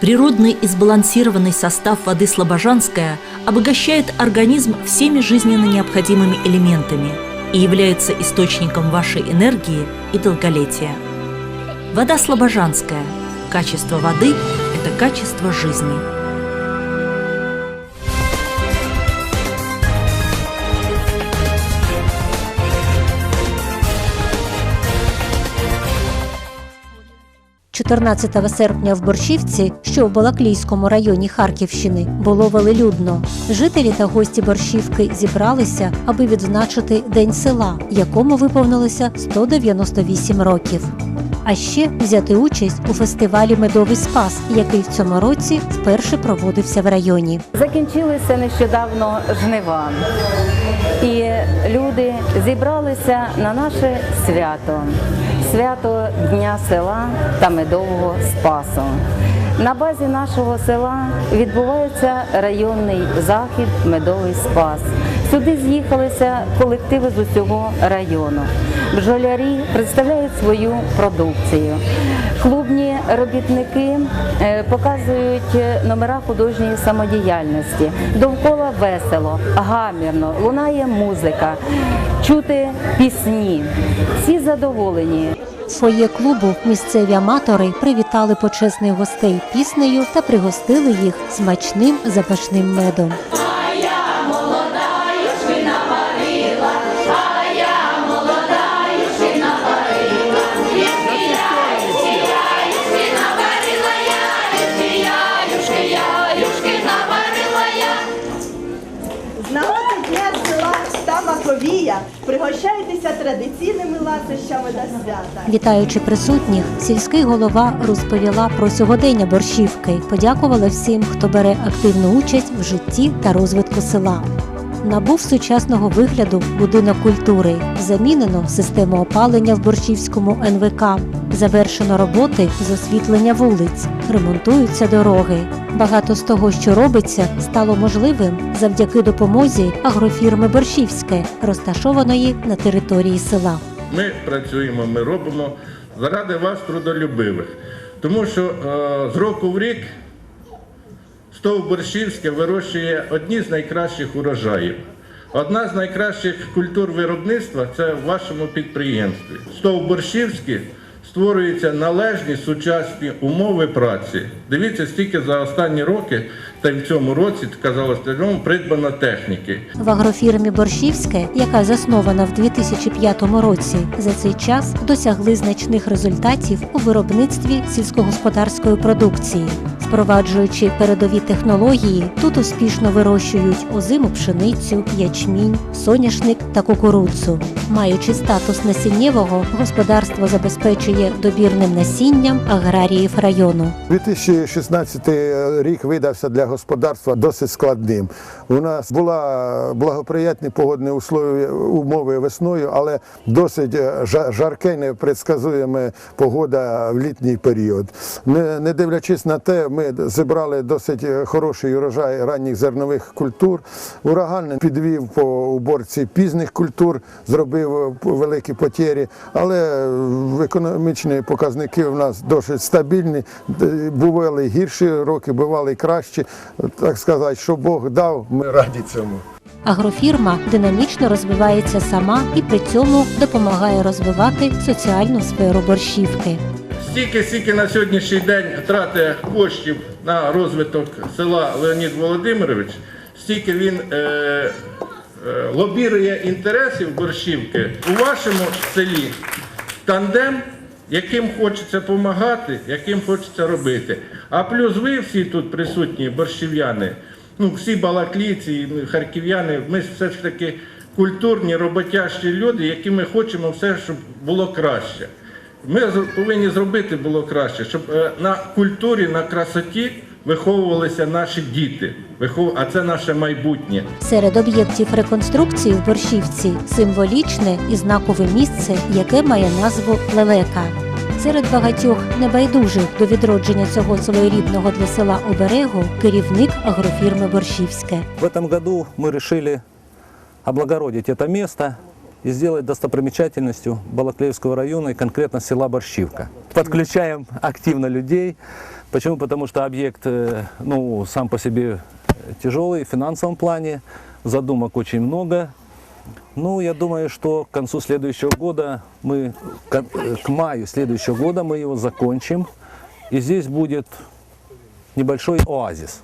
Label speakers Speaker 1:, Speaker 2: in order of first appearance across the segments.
Speaker 1: Природный и сбалансированный состав воды Слобожанская обогащает организм всеми жизненно необходимыми элементами и является источником вашей энергии и долголетия. Вода Слобожанская. Качество воды – это качество жизни.
Speaker 2: – 14 серпня в Борщівці, що в Балаклійському районі Харківщини, було велелюдно. Жителі та гості Борщівки зібралися, аби відзначити День села, якому виповнилося 198 років. А ще взяти участь у фестивалі Медовий спас, який в цьому році вперше проводився в районі.
Speaker 3: Закінчилися нещодавно жнива, і люди зібралися на наше свято свято Дня села та медового спасу. На базі нашого села відбувається районний захід Медовий спас. Сюди з'їхалися колективи з усього району. Бджолярі представляють свою продукцію. Клубні робітники е, показують е, номера художньої самодіяльності. Довкола весело, гамірно, лунає музика, чути пісні. Всі задоволені.
Speaker 2: В фоє клубу місцеві аматори привітали почесних гостей піснею та пригостили їх смачним запашним медом.
Speaker 4: Маковія пригощайтеся традиційними ласощами до свята.
Speaker 2: Вітаючи присутніх, сільський голова розповіла про сьогодення борщівки, подякувала всім, хто бере активну участь в житті та розвитку села. Набув сучасного вигляду будинок культури, замінено систему опалення в борщівському НВК, завершено роботи з освітлення вулиць, ремонтуються дороги. Багато з того, що робиться, стало можливим завдяки допомозі агрофірми Борщівське, розташованої на території села.
Speaker 5: Ми працюємо, ми робимо заради вас трудолюбивих. Тому що е, з року в рік Стов Борщівське вирощує одні з найкращих урожаїв. Одна з найкращих культур виробництва це в вашому підприємстві. Стов Борщівське створюються належні сучасні умови праці. Дивіться, стільки за останні роки, та й в цьому році, казалось, придбано техніки.
Speaker 2: В агрофірмі Борщівське, яка заснована в 2005 році, за цей час досягли значних результатів у виробництві сільськогосподарської продукції. Впроваджуючи передові технології, тут успішно вирощують озиму пшеницю, ячмінь, соняшник та кукурудзу. Маючи статус насіннєвого, господарство забезпечує добірним насінням аграріїв району.
Speaker 6: 2016 рік видався для господарства досить складним. У нас була благоприятні погодні условия, умови весною, але досить жа- жарке, непредсказуєма погода в літній період. Не дивлячись на те, ми зібрали досить хороший урожай ранніх зернових культур. Ураган підвів по уборці пізних культур, зробив великі потері, але економічні показники у нас досить стабільні. Бували гірші роки, бували кращі. Так сказати, що Бог дав, ми раді цьому.
Speaker 2: Агрофірма динамічно розвивається сама і при цьому допомагає розвивати соціальну сферу борщівки.
Speaker 5: Стільки, стільки на сьогоднішній день тратить коштів на розвиток села Леонід Володимирович, стільки він е, е, лобірує інтересів борщівки у вашому селі тандем, яким хочеться допомагати, яким хочеться робити. А плюс ви всі тут присутні борщів'яни, ну всі балаклійці, ну, харків'яни, ми все ж таки культурні, роботящі люди, які ми хочемо все, щоб було краще. Ми з- повинні зробити було краще, щоб е, на культурі, на красоті виховувалися наші діти. Вихов- А це наше майбутнє.
Speaker 2: Серед об'єктів реконструкції в Борщівці символічне і знакове місце, яке має назву Лелека. Серед багатьох небайдужих до відродження цього своєрідного для села оберегу керівник агрофірми Борщівське.
Speaker 7: В этом году мы решили облагородить это место И сделать достопримечательностью Балаклеевского района и конкретно села Борщивка. Подключаем активно людей, Почему? Потому что объект, э, ну, сам по себе тяжелый в финансовом плане, задумок очень много. Ну, я думаю, что к концу следующего года мы, э, к маю следующего года мы его закончим. И здесь будет небольшой оазис.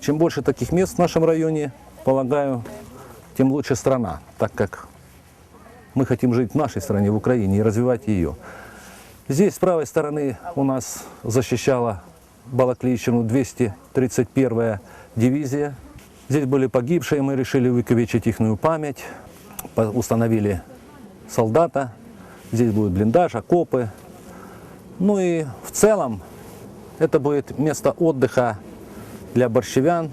Speaker 7: Чем больше таких мест в нашем районе, полагаю, тем лучше страна, так как мы хотим жить в нашей стране, в Украине, и развивать ее. Здесь с правой стороны у нас защищала Балаклейщину 231-я дивизия. Здесь были погибшие, мы решили выковечить их память, установили солдата. Здесь будет блиндаж, окопы. Ну и в целом это будет место отдыха для борщевян,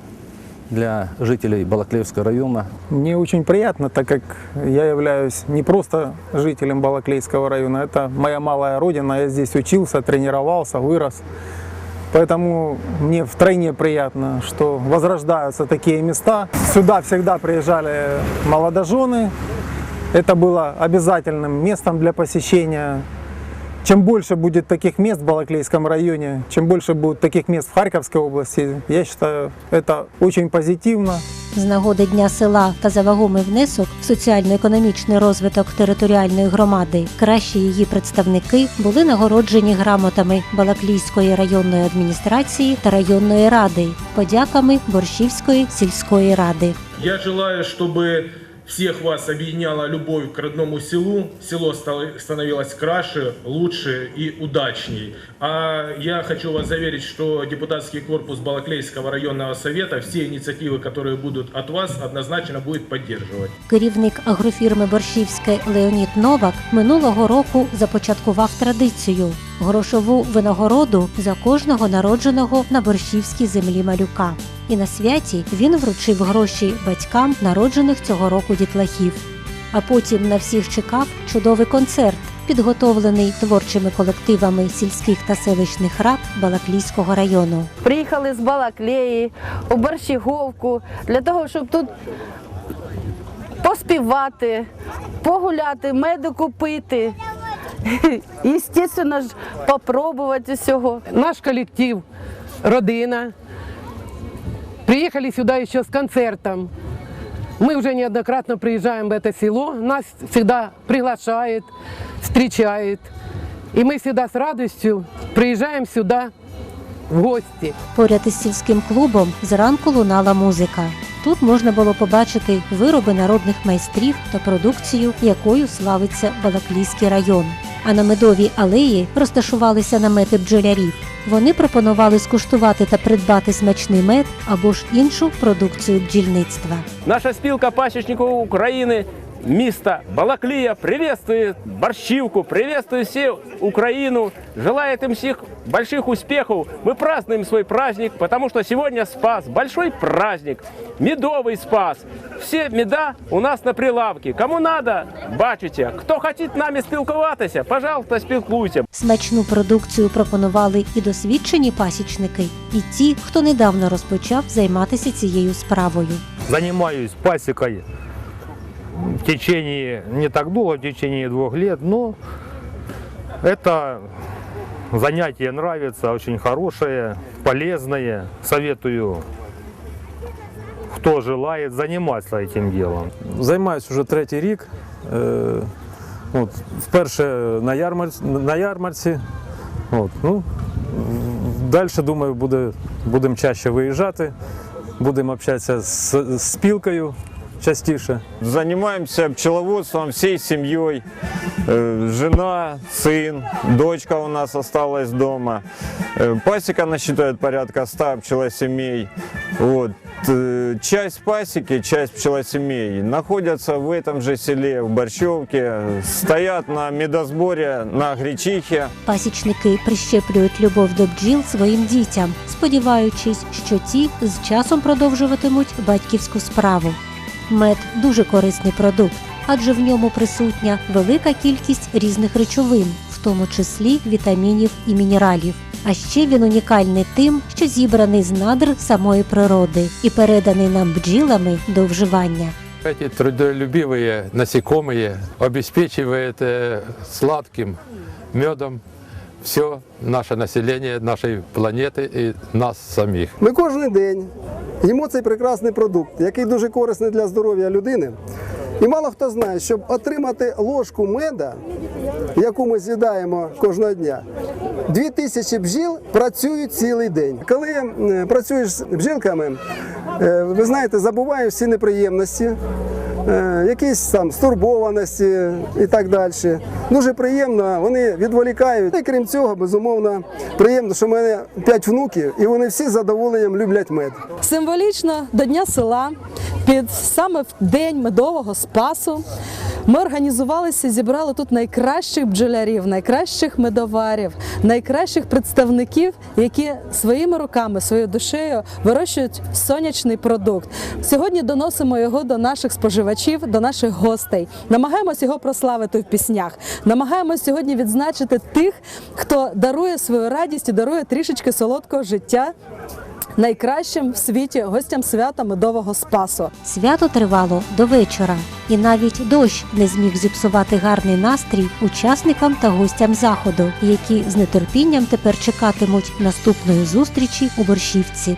Speaker 7: для жителей Балаклеевского района.
Speaker 8: Мне очень приятно, так как я являюсь не просто жителем Балаклейского района, это моя малая родина, я здесь учился, тренировался, вырос. Поэтому мне втройне приятно, что возрождаются такие места. Сюда всегда приезжали молодожены. Это было обязательным местом для посещения. Чем больше будет таких мест в Балаклейском районе, чем больше будет таких мест в Харьковской области, я считаю, это очень позитивно.
Speaker 2: З нагоди Дня села та за вагомий внесок в соціально-економічний розвиток територіальної громади кращі її представники були нагороджені грамотами Балаклійської районної адміністрації та районної ради, подяками Борщівської сільської ради.
Speaker 9: Я желаю, чтобы всех вас объединяла любовь к родному селу. Село становилось краше, лучше и удачней. А я хочу вас заверить, что депутатский корпус Балаклейского районного совета все инициативы, которые будут от вас, однозначно будет поддерживать.
Speaker 2: Керівник агрофірми Борщівське Леонід Новак минулого року започаткував традицію грошову винагороду за кожного народженого на борщівській землі малюка. І на святі він вручив гроші батькам народжених цього року дітлахів. А потім на всіх чекав чудовий концерт, підготовлений творчими колективами сільських та селищних рад Балаклійського району.
Speaker 10: Приїхали з Балаклеї у Борщаговку для того, щоб тут поспівати, погуляти, меду купити. І, звісно ж, попробувати усього.
Speaker 11: наш коллектив, родина, приехали сюда еще с концертом. Мы уже неоднократно приезжаем в это село, нас всегда приглашает, встречает. И мы всегда с радостью приезжаем сюда в гости.
Speaker 2: Поряд із сільським клубом зранку лунала музика. Тут можна було побачити вироби народних майстрів та продукцію, якою славиться Балаклійський район. А на медовій алеї розташувалися намети бджолярів. Вони пропонували скуштувати та придбати смачний мед або ж іншу продукцію бджільництва.
Speaker 12: Наша спілка пасічників України міста Балаклія приветствует Борщівку, приветствует всю Украину, желает им всех больших успехов. Мы празднуем свой праздник, потому что сегодня Спас, большой праздник, медовый Спас. Все меда у нас на прилавке. Кому надо, бачите. Кто хочет з нами спілкуватися, пожалуйста, спілкуйся.
Speaker 2: Смачну продукцію пропонували і досвідчені пасічники, і ті, хто недавно розпочав займатися цією справою.
Speaker 13: Занимаюсь пасекой в течение, не так долго, в течение двух лет, но это занятие нравится, очень хорошее, полезное. Советую, кто желает заниматься этим делом.
Speaker 7: Займаюсь вже третій рік. Е, от, вперше на, ярмарці, на ярмарці. От, ну, далі, думаю, буде, будемо чаще виїжджати, будемо общатися з, з спілкою частіше.
Speaker 14: Занимаемся пчеловодством всей семьей. Э, Жена, сын, дочка у нас осталась дома. Э, Пасека насчитывает порядка 100 пчелосемей. Вот. Э, Часть пасеки, часть пчелосемей находятся в этом же селе, в Борщевке, стоят на медосборе, на Гречихе.
Speaker 2: Пасічники прищеплюють любов до бджіл своїм дітям, сподіваючись, що ті з часом продовжуватимуть батьківську справу. Мед дуже корисний продукт, адже в ньому присутня велика кількість різних речовин, в тому числі вітамінів і мінералів. А ще він унікальний тим, що зібраний з надр самої природи і переданий нам бджілами до вживання.
Speaker 15: Эти трудолюбивые насекомые обеспечивают э, сладким медом все наше население нашей планеты и нас самих.
Speaker 16: Ми кожен день їмо цей прекрасний продукт, який дуже корисний для здоров'я людини. І мало хто знає, щоб отримати ложку меда, яку ми з'їдаємо кожного дня, дві тисячі бджіл працюють цілий день. Коли працюєш з бджілками, е, ви знаєте, забуваєш всі неприємності. Е, Якісь там стурбованості і так далі. Дуже приємно, вони відволікають. І крім цього, безумовно, приємно, що в мене п'ять внуків, і вони всі з задоволенням люблять мед.
Speaker 17: Символічно до Дня села під саме в день медового спасу ми організувалися, зібрали тут найкращих бджолярів, найкращих медоварів, найкращих представників, які своїми руками, своєю душею вирощують сонячний продукт. Сьогодні доносимо його до наших споживачів, до наших гостей. Намагаємось його прославити в піснях. Намагаємось сьогодні відзначити тих, хто дарує свою радість і дарує трішечки солодкого життя найкращим в світі гостям свята медового спасу.
Speaker 2: Свято тривало до вечора, і навіть дощ не зміг зіпсувати гарний настрій учасникам та гостям заходу, які з нетерпінням тепер чекатимуть наступної зустрічі у борщівці.